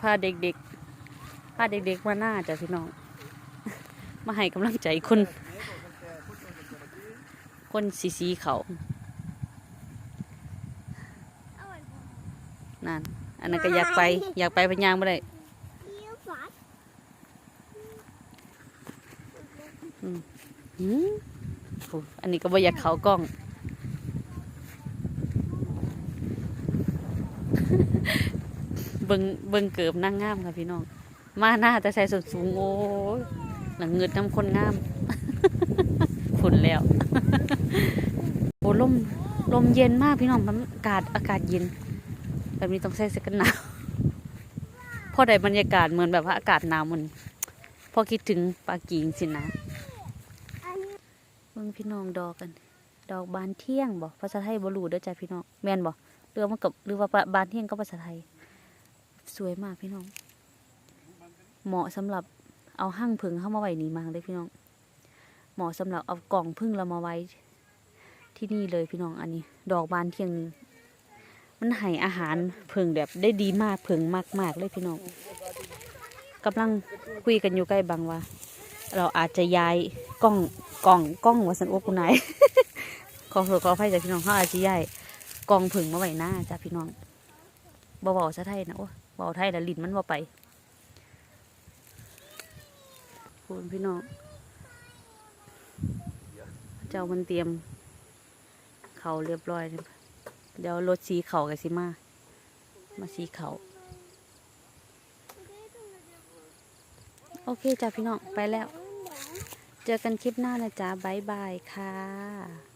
พาเด็กๆพาเด็กๆมาหน้าจ้ะพี่น้อง มาให้กำลังใจคนคนสีสีเขานั่นอันนั้นก็อยากไป อยากไปพะยางไม่ได้อันนี้ก็บ่อยากเขากล้อง เบิงเบิงเกิบนั่งงามค่ะพี่น้อง มาหน้าแต่ใส่ส้นสูงโอ้ยหลังเงินน้ำคนงามฝุ่นแล้วโอ้ลมลมเย็นมากพี่น้องมันอากาศอากาศเย็น แบบนี้ต้องใส่เสื้อกันหนาวพอได้บรรยากาศเหมือนแบบว่าอากาศหนาวมันพอคิดถึงปากีงสินะเบิ่งพี่น้องดอกกัน ดอกบานเที่ยงบอกภาษาไทยบรูเด้อจ้ะพี่น้องแม่นบ่หรือว่ามันกับหรือว่าบานเที่ยงก็ภาษาไทย สวยมากพี่น้อง เหมาะสำหรับเอาหั่งผึ่งเข้ามาไว้นี่มากเลยพี่น้อง เหมาะสำหรับเอากล่องพึ่งเรามาไว้ ที่นี่เลยพี่น้องอันนี้ ดอกบานเที่ยงนี้มันให้อาหารผึ่งแบบได้ดีมากผึ่งมาก ๆ เลยพี่น้องกำลังคุยกันอยู่ใกล้บังว่า เราอาจจะย้ายกล้องกล้องกล้องวัสันโอกุนายขอโทษขออภัยจากพี่น้องเขาอาจจะย้ายกล้องผึ่งมาไว้หน้าจ้ะพี่น้องบ่เบาซะไทยนะโอ้ เบาไทยแล้วลิ้นมันบ่าไปคุณพี่น้องเจ้ามันเตรียม เขาเรียบร้อยเลยเดี๋ยวรถสีเขากับสิมา มาสีเขาโอเคจ้ะพี่น้องไปแล้ว เจอกันคลิปหน้านะจ๊ะบ๊ายบายค่ะ